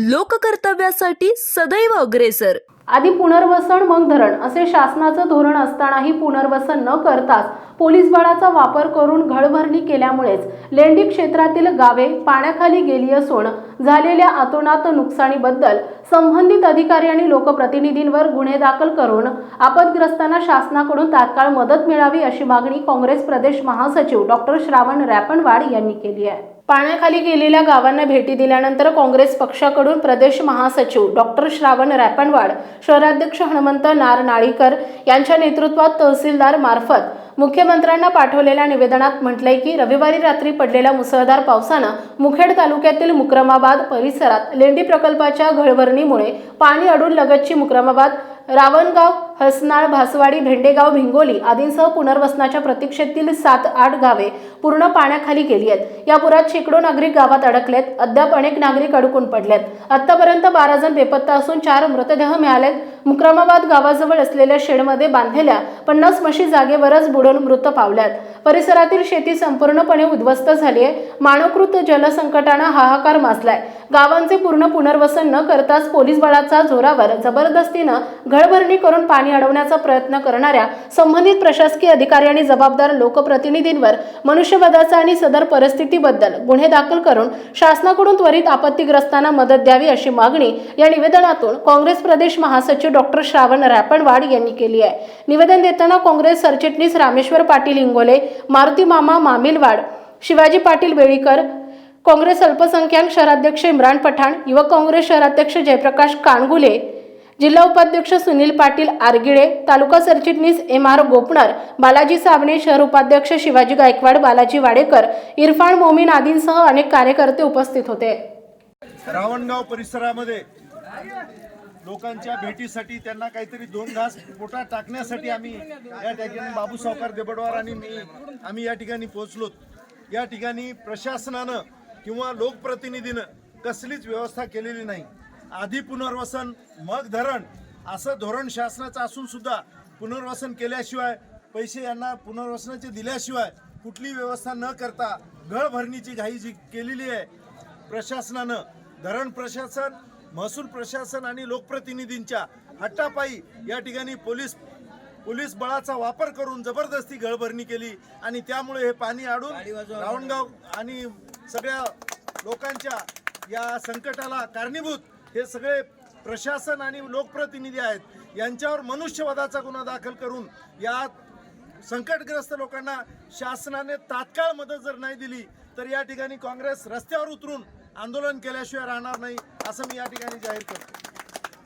लोककर्तव्यासाठी सदैव अग्रेसर. आधी पुनर्वसन मग धरण असे शासनाचं धोरण असतानाही पुनर्वसन न करताच पोलीस बळाचा वापर करून घळभरणी केल्यामुळेच लेंडी क्षेत्रातील गावे पाण्याखाली गेली असून झालेल्या अतोनात नुकसानीबद्दल संबंधित अधिकारी आणि लोकप्रतिनिधींवर गुन्हे दाखल करून आपदग्रस्तांना शासनाकडून तात्काळ मदत मिळावी अशी मागणी काँग्रेस प्रदेश महासचिव डॉक्टर श्रावण रॅपणवाड यांनी केली आहे. पाण्याखाली गेलेल्या गावांना भेटी दिल्यानंतर काँग्रेस पक्षाकडून प्रदेश महासचिव डॉक्टर श्रावण रॅपणवाड शहराध्यक्ष हनुमंत नार नाळीकर यांच्या नेतृत्वात तहसीलदार मार्फत मुख्यमंत्र्यांना पाठवलेल्या निवेदनात म्हटलंय की रविवारी रात्री पडलेल्या मुसळधार पावसानं मुखेड तालुक्यातील मुक्रमाबाद परिसरात लेंडी प्रकल्पाच्या घळवरणीमुळे पाणी अडून लगतची मुक्रमाबाद रावणगाव हसनाळ भासवाडी भेंडेगाव भिंगोली आदींसह पुनर्वसनाच्या प्रतीक्षेतील सात आठ गावे पूर्ण पाण्याखाली गेली आहेत. या पुरात शेकडो नागरिक गावात अडकलेत. अद्याप अनेक नागरिक अडकून पडलेत. आतापर्यंत बारा जण बेपत्ता असून चार मृतदेह मिळालेत. मुक्रमाबाद गावाजवळ असलेल्या शेडमध्ये बांधलेल्या पन्नास म्हशी जागेवरच बुडून मृत पावल्यात. परिसरातील शेती संपूर्णपणे उद्ध्वस्त झाली आहे मानवकृत जलसंकटानं हाहाकार माजलाय. गावांचे पूर्ण पुनर्वसन न करताच पोलीस बळाचा जोरावर जबरदस्तीनं घडभरणी करून पाणी अडवण्याचा प्रयत्न करणाऱ्या संबंधित प्रशासकीय अधिकारी आणि जबाबदार लोकप्रतिनिधींवर मनुष्यवधाचा आणि सदर परिस्थितीबद्दल गुन्हे दाखल करून शासनाकडून त्वरित आपत्तीग्रस्तांना मदत द्यावी अशी मागणी या निवेदनातून काँग्रेस प्रदेश महासचिव डॉक्टर श्रावण रॅपणवाड यांनी केली आहे. निवेदन देताना काँग्रेस सरचिटणीस रामेश्वर पाटील इंगोले मारुती मामा मामिलवाड शिवाजी पाटील बेळीकर काँग्रेस अल्पसंख्याक शहराध्यक्ष इम्रान पठाण युवक काँग्रेस शहराध्यक्ष जयप्रकाश कानगुले जिल्हा उपाध्यक्ष सुनील पाटील आरगिळे तालुका सरचिटणीस एम आर गोपणर बालाजी साबणे शहर उपाध्यक्ष शिवाजी गायकवाड बालाजी वाडेकर इरफान मोमीन आदींसह अनेक कार्यकर्ते उपस्थित होते. रावणगाव परिसरामध्ये लोकांच्या भेटीसाठी त्यांना काहीतरी दोन घास पोटात टाकण्यासाठी आम्ही या ठिकाणी बाबू सावकार देबडवार आणि मी आम्ही या ठिकाणी पोहोचलो या ठिकाणी प्रशासनानं किंवा लोकप्रतिनिधीनं कसलीच व्यवस्था केलेली नाही. आधी पुनर्वसन मग धरण असं धोरण शासनाचं असून सुद्धा पुनर्वसन केल्याशिवाय पैसे यांना पुनर्वसनाचे दिल्याशिवाय कुठली व्यवस्था न करता घळ भरणीची घाई जी केलेली आहे प्रशासनानं धरण प्रशासन महसूल प्रशासन आणि लोकप्रतिनिधींच्या हट्टापायी या ठिकाणी पोलीस पोलीस बळाचा वापर करून जबरदस्ती गळभरणी केली आणि त्यामुळे हे पाणी अडून रावणगाव आणि सगळ्या लोकांच्या या संकटाला कारणीभूत हे सगळे प्रशासन आणि लोकप्रतिनिधी आहेत. यांच्यावर मनुष्यवादाचा गुन्हा दाखल करून या संकटग्रस्त लोकांना शासनाने तात्काळ मदत जर नाही दिली तर या ठिकाणी काँग्रेस रस्त्यावर उतरून आंदोलन केल्याशिवाय राहणार नाही असं मी या ठिकाणी जाहीर करतो.